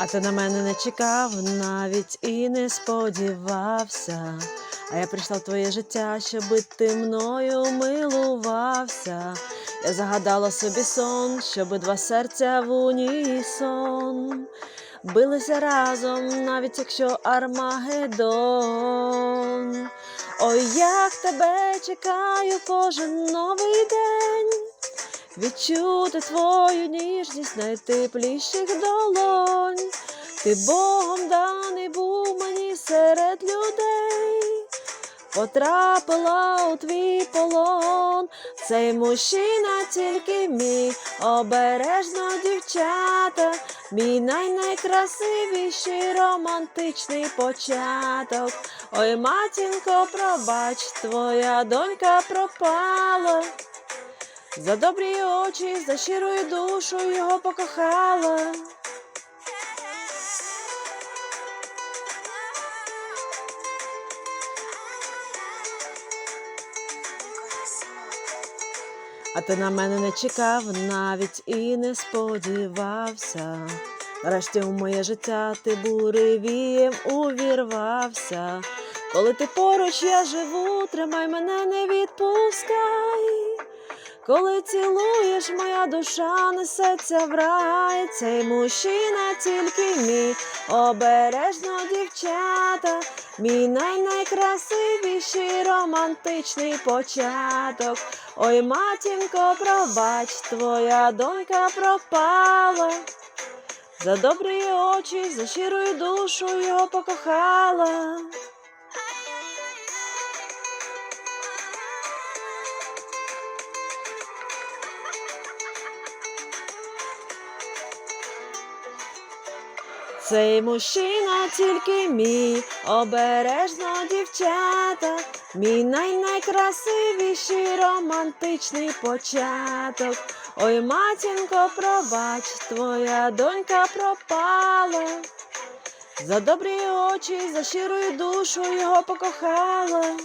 А ти на мене не чекав, навіть і не сподівався. А я прийшла в твоє життя, щоби ти мною милувався. Я загадала собі сон, щоби два серця в унісон билися разом, навіть якщо Армагеддон. Ой, як тебе чекаю кожен новий день. Відчути твою ніжність найтепліших долонь. Ти Богом даний був мені серед людей. Потрапила у твій полон, цей мужчина тільки мій, обережно дівчата, мій найнайкрасивіший романтичний початок. Ой, матінко, пробач, твоя донька пропала. За добрі очі, за щирою душу його покохала. А ти на мене не чекав, навіть і не сподівався. Нарешті у моє життя ти буревієм увірвався. Коли ти поруч я живу, тримай мене не відпускай. Коли цілуєш, моя душа несеться в рай, цей мужчина тільки мій, обережно дівчата, мій найнайкрасивіший романтичний початок. Ой, матінко, пробач, твоя донька пропала. За добрі очі, за щирою душу його покохала. Цей мужчина тільки мій, обережно дівчата, мій найнайкрасивіший романтичний початок. Ой, матінко, пробач, твоя донька пропала. За добрі очі, за щирою душу його покохала.